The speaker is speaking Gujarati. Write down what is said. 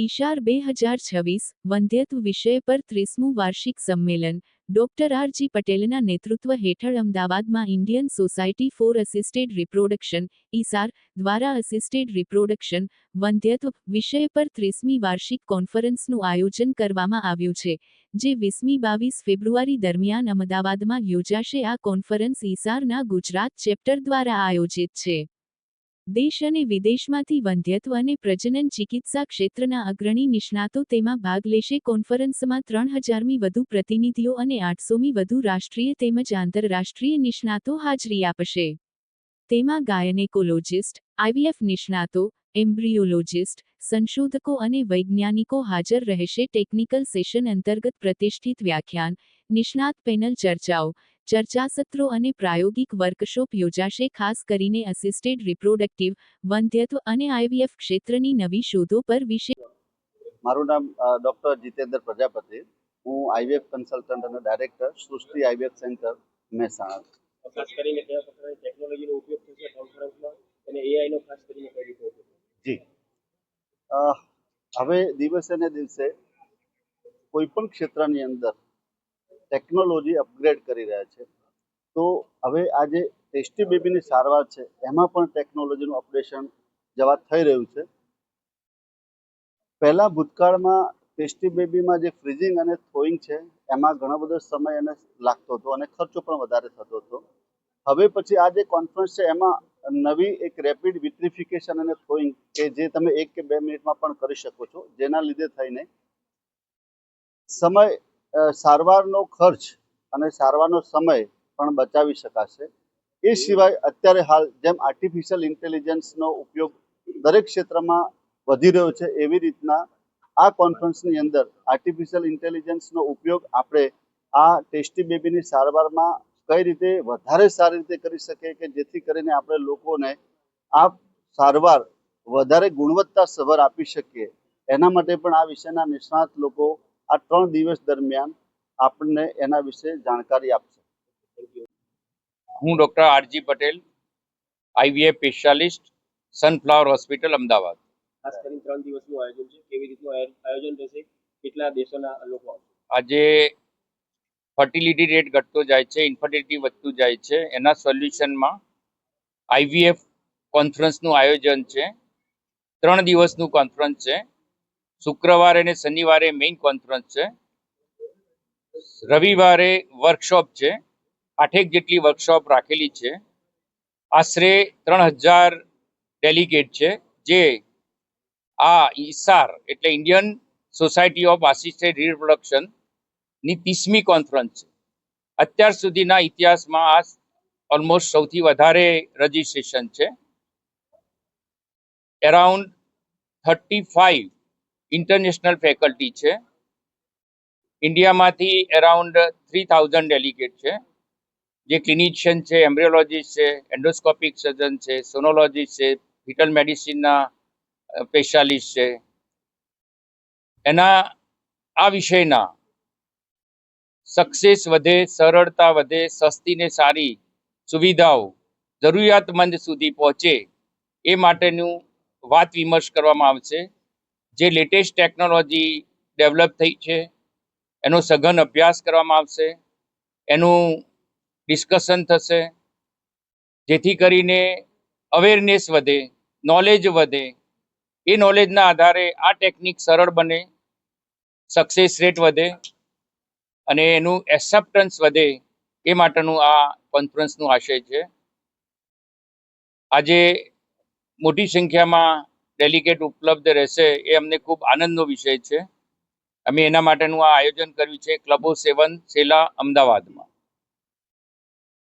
ઈશાર બે હજાર છવ્વીસ વંધ્યત્વ વિષય પર ત્રીસમું વાર્ષિક સંમેલન ડોક્ટર આર જી પટેલના નેતૃત્વ હેઠળ અમદાવાદમાં Indian society for assisted reproduction, ISAR, દ્વારા અસિસ્ટેડ રિપ્રોડક્શન, વંધ્યત્વ વિષય પર ત્રીસમી વાર્ષિક કોન્ફરન્સનું આયોજન કરવામાં આવ્યું છે, જે વીસમી બાવીસ ફેબ્રુઆરી દરમિયાન અમદાવાદમાં યોજાશે. આ કોન્ફરન્સ ઈસારના ગુજરાત ચેપ્ટર દ્વારા આયોજિત છે. દેશ અને વિદેશમાંથી વંધ્યત્વ અને પ્રજનન ચિકિત્સા ક્ષેત્રના અગ્રણી નિષ્ણાતો તેમાં ભાગ લેશે. કોન્ફરન્સમાં ત્રણ હજારમી વધુ પ્રતિનિધિઓ અને આઠસોમી વધુ રાષ્ટ્રીય તેમજ આંતરરાષ્ટ્રીય નિષ્ણાતો હાજરી આપશે. તેમાં ગાયનેકોલોજિસ્ટ, આઈવીએફ નિષ્ણાતો, એમ્બ્રિયોલોજિસ્ટ, સંશોધકો અને વૈજ્ઞાનિકો હાજર રહેશે. ટેકનિકલ સેશન અંતર્ગત પ્રતિષ્ઠિત વ્યાખ્યાન, નિષ્ણાત પેનલ ચર્ચાઓ ચર્ચાસત્રો અને પ્રાયોગિક વર્કશોપ યોજાશે ખાસ કરીને અસિસ્ટેડ રિપ્રોડક્ટિવ વંધ્યત્વ અને આઈવીએફ ક્ષેત્રની નવી શોધો પર વિશે મારું નામ ડૉક્ટર જીતેન્દ્ર પ્રજાપતિ હું આઈવીએફ કન્સલ્ટન્ટ અને director Srushti IVF centre Mehsana ખાસ કરીને કયા પ્રકારની ટેકનોલોજીનો ઉપયોગ થશે કોન્ફરન્સમાં અને એઆઈનો ખાસ કરીને કઈ રીતે ઉપયોગ થશે? જી. અ, હવે દિવસે ને દિવસે કોઈ પણ ક્ષેત્રની અંદર ટેકનોલોજી અપગ્રેડ કરી રહ્યા છે. તો હવે આ જે ટેસ્ટી બેબીની સારવાર છે, એમાં પણ ટેકનોલોજીનું અપડેશન જવા થઈ રહ્યું છે. પહેલાં ભૂતકાળમાં ટેસ્ટી બેબીમાં જે ફ્રીઝિંગ અને થ્રોઈંગ છે, એમાં ઘણો બધો સમય એને લાગતો હતો અને ખર્ચો પણ વધારે થતો હતો. હવે પછી આ જે કોન્ફરન્સ છે, એમાં નવી એક રેપિડ વિટ્રિફિકેશન અને થ્રોઈંગ કે જે તમે એક કે બે મિનિટમાં પણ કરી શકો છો, જેના લીધે થઈને સમય સારવારનો ખર્ચ અને સારવારનો સમય પણ બચાવી શકાશે. એ સિવાય અત્યારે હાલ જેમ આર્ટિફિશિયલ ઇન્ટેલિજન્સનો ઉપયોગ દરેક ક્ષેત્રમાં વધી રહ્યો છે, એવી રીતના આ કોન્ફરન્સની અંદર આર્ટિફિશિયલ ઇન્ટેલિજન્સનો ઉપયોગ આપણે આ ટેસ્ટી બેબીની સારવારમાં કઈ રીતે વધારે સારી રીતે કરી શકીએ કે જેથી કરીને આપણે લોકોને આ સારવાર વધારે ગુણવત્તા સભર આપી શકીએ. એના માટે પણ આ વિષયના નિષ્ણાત લોકો આ ત્રણ દિવસ દરમિયાન આપણને એના વિશે જાણકારી આપશે. હું doctor R G Patel IVF specialist sunflower hospital Ahmedabad. ખાસ કરીને ત્રણ દિવસનું આયોજન છે. કેવી રીતનું આયોજન થશે કેટલા દેશોના લોકો આવશે? આજે ફર્ટિલિટી રેટ ઘટતો જાય છે ઇન્ફર્ટિલિટી વધતું જાય છે. એના સોલ્યુશનમાં આઈવીએફ કોન્ફરન્સનું આયોજન છે. ત્રણ દિવસનું કોન્ફરન્સ છે. શુક્રવારે અને શનિવારે મેઇન કોન્ફરન્સ છે. રવિવારે વર્કશોપ છે. આઠેક જેટલી વર્કશોપ રાખેલી છે. આશરે ત્રણ હજાર ડેલિગેટ છે, જે આ ઈસાર એટલે ઇન્ડિયન સોસાયટી ઓફ આસિસ્ટેડ રિપ્રોડક્શનની ત્રીસમી કોન્ફરન્સ છે. અત્યાર સુધીના ઇતિહાસમાં આ ઓલમોસ્ટ સૌથી વધારે રજીસ્ટ્રેશન છે. Around thirty five international faculty છે. ઇન્ડિયામાંથી એરાઉન્ડ થ્રી થાઉઝન્ડ ડેલિગેટ છે. જે ક્લિનિશિયન છે એમ્બ્રિયોલોજીસ્ટ છે એન્ડોસ્કોપિક સર્જન છે સોનોલોજીસ્ટ છે ફિટલ મેડિસિનના સ્પેશિયાલિસ્ટ છે. એના, આ વિષયના સક્સેસ વધે, સરળતા વધે, સસ્તી ને સારી સુવિધાઓ જરૂરિયાતમંદ સુધી પહોંચે એ માટેનું વાત વિમર્શ કરવામાં આવશે. જે લેટેસ્ટ ટેકનોલોજી ડેવલપ થઈ છે, એનો સઘન અભ્યાસ કરવામાં આવશે, એનું ડિસ્કશન થશે, જેથી કરીને અવેરનેસ વધે નોલેજ વધે. એ નોલેજના આધારે આ ટેકનિક સરળ બને સક્સેસ રેટ વધે અને એનું એક્સેપ્ટન્સ વધે, એ માટેનું આ કોન્ફરન્સનું આશય છે. આજે મોટી સંખ્યામાં ડેલિગેટ ઉપલબ્ધ રહેશે એ અમને ખૂબ આનંદનો વિષય છે. અમે એના માટેનું આ આયોજન કર્યું છે. ક્લબો સેવન, સેલા અમદાવાદમાં.